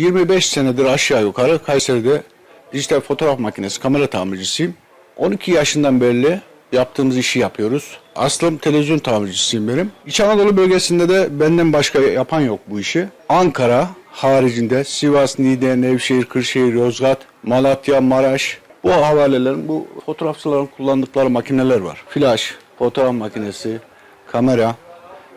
25 senedir aşağı yukarı Kayseri'de dijital fotoğraf makinesi, kamera tamircisiyim. 12 yaşından beri yaptığımız işi yapıyoruz. Aslım televizyon tamircisiyim benim. İç Anadolu bölgesinde de benden başka yapan yok bu işi. Ankara haricinde Sivas, Niğde, Nevşehir, Kırşehir, Yozgat, Malatya, Maraş bu havalelerin, bu fotoğrafçıların kullandıkları makineler var. Flash, fotoğraf makinesi, kamera.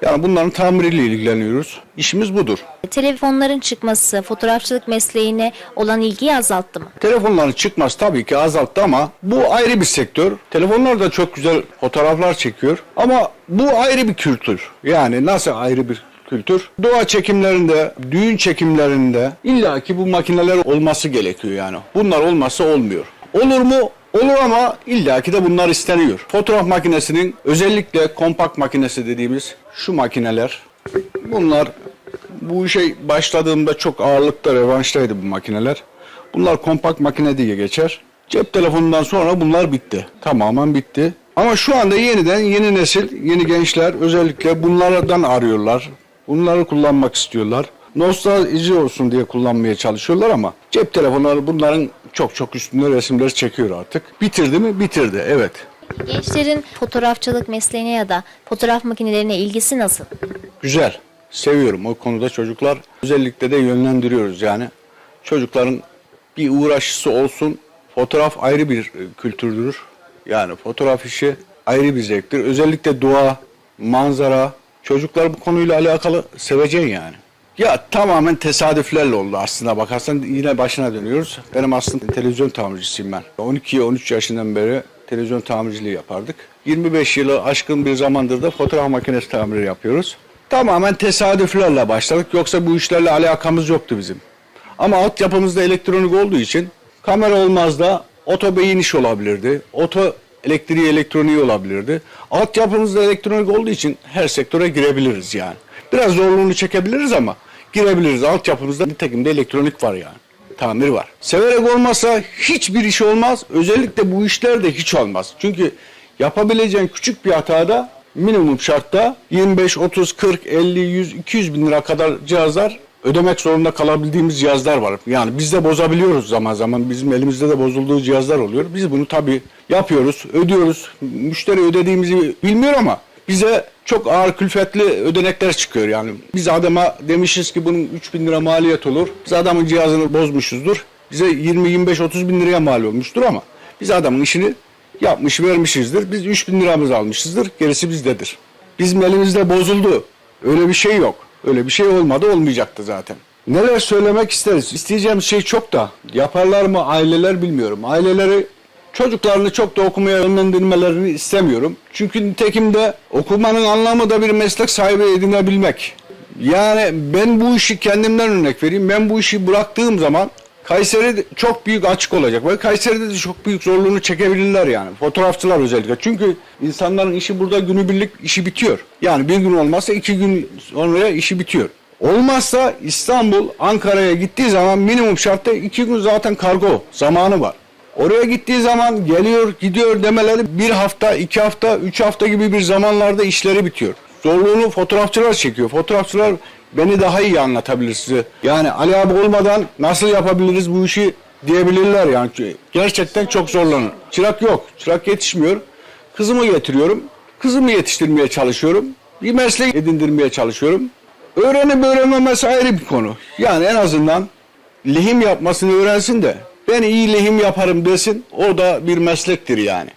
Yani bunların tamiriyle ilgileniyoruz. İşimiz budur. Telefonların çıkması fotoğrafçılık mesleğine olan ilgiyi azalttı mı? Telefonların çıkması tabii ki azalttı ama bu ayrı bir sektör. Telefonlar da çok güzel fotoğraflar çekiyor ama bu ayrı bir kültür. Yani nasıl ayrı bir kültür? Doğa çekimlerinde, düğün çekimlerinde illaki bu makineler olması gerekiyor yani. Bunlar olmazsa olmuyor. Olur mu? Olur ama illaki de bunlar isteniyor. Fotoğraf makinesinin özellikle kompakt makinesi dediğimiz şu makineler bunlar bu işe başladığımda çok ağırlıkta revanştaydı bu makineler. Bunlar kompakt makine diye geçer. Cep telefonundan sonra bunlar bitti. Tamamen bitti. Ama şu anda yeniden yeni nesil, yeni gençler özellikle bunlardan arıyorlar. Bunları kullanmak istiyorlar. Nostalji olsun diye kullanmaya çalışıyorlar ama cep telefonları bunların çok çok üstünde resimler çekiyor artık. Bitirdi mi? Bitirdi. Evet. Gençlerin fotoğrafçılık mesleğine ya da fotoğraf makinelerine ilgisi nasıl? Güzel. Seviyorum o konuda çocuklar. Özellikle de yönlendiriyoruz yani. Çocukların bir uğraşısı olsun. Fotoğraf ayrı bir e, kültürdür. Yani fotoğraf işi ayrı bir zevktir. Özellikle doğa, manzara. Çocuklar bu konuyla alakalı sevecen yani. Ya tamamen tesadüflerle oldu aslında bakarsan yine başına dönüyoruz. Benim aslında televizyon tamircisiyim ben. 12-13 yaşından beri televizyon tamirciliği yapardık. 25 yılı aşkın bir zamandır da fotoğraf makinesi tamiri yapıyoruz. Tamamen tesadüflerle başladık. Yoksa bu işlerle alakamız yoktu bizim. Ama altyapımızda elektronik olduğu için kamera olmaz da oto beyin iş olabilirdi. Oto elektriği elektroniği olabilirdi. Altyapımızda elektronik olduğu için her sektöre girebiliriz yani. Biraz zorluğunu çekebiliriz ama girebiliriz. Altyapımızda nitekim de elektronik var yani. Tamir var. Severek olmasa hiçbir iş olmaz. Özellikle bu işler de hiç olmaz. Çünkü yapabileceğin küçük bir hatada minimum şartta 25, 30, 40, 50, 100, 200 bin lira kadar cihazlar ödemek zorunda kalabildiğimiz cihazlar var. Yani biz de bozabiliyoruz zaman zaman. Bizim elimizde de bozulduğu cihazlar oluyor. Biz bunu tabii yapıyoruz, ödüyoruz. Müşteri ödediğimizi bilmiyor ama bize çok ağır külfetli ödenekler çıkıyor yani. Biz adama demişiz ki bunun 3 bin lira maliyet olur. Biz adamın cihazını bozmuşuzdur. Bize 20, 25, 30 bin liraya mal olmuştur ama biz adamın işini yapmış vermişizdir. Biz 3 bin liramızı almışızdır. Gerisi bizdedir. Bizim elimizde bozuldu. Öyle bir şey yok. Öyle bir şey olmadı olmayacaktı zaten. Neler söylemek isteriz? İsteyeceğim şey çok da. Yaparlar mı aileler bilmiyorum. Aileleri çocuklarını çok da okumaya yönlendirmelerini istemiyorum. Çünkü nitekim de okumanın anlamı da bir meslek sahibi edinebilmek. Yani ben bu işi kendimden örnek vereyim. Ben bu işi bıraktığım zaman Kayseri çok büyük açık olacak ve Kayseri'de de çok büyük zorluğunu çekebilirler yani. Fotoğrafçılar özellikle. Çünkü insanların işi burada günübirlik işi bitiyor. Yani bir gün olmazsa iki gün sonra işi bitiyor. Olmazsa İstanbul, Ankara'ya gittiği zaman minimum şartta iki gün zaten kargo zamanı var. Oraya gittiği zaman geliyor, gidiyor demeleri bir hafta, iki hafta, üç hafta gibi bir zamanlarda işleri bitiyor. Zorluğunu fotoğrafçılar çekiyor. Fotoğrafçılar beni daha iyi anlatabilir size. Yani Ali abi olmadan nasıl yapabiliriz bu işi diyebilirler yani. Gerçekten çok zorlanır. Çırak yok. Çırak yetişmiyor. Kızımı getiriyorum. Kızımı yetiştirmeye çalışıyorum. Bir meslek edindirmeye çalışıyorum. Öğrenip öğrenmemesi ayrı bir konu. Yani en azından lehim yapmasını öğrensin de ben iyi lehim yaparım desin. O da bir meslektir yani.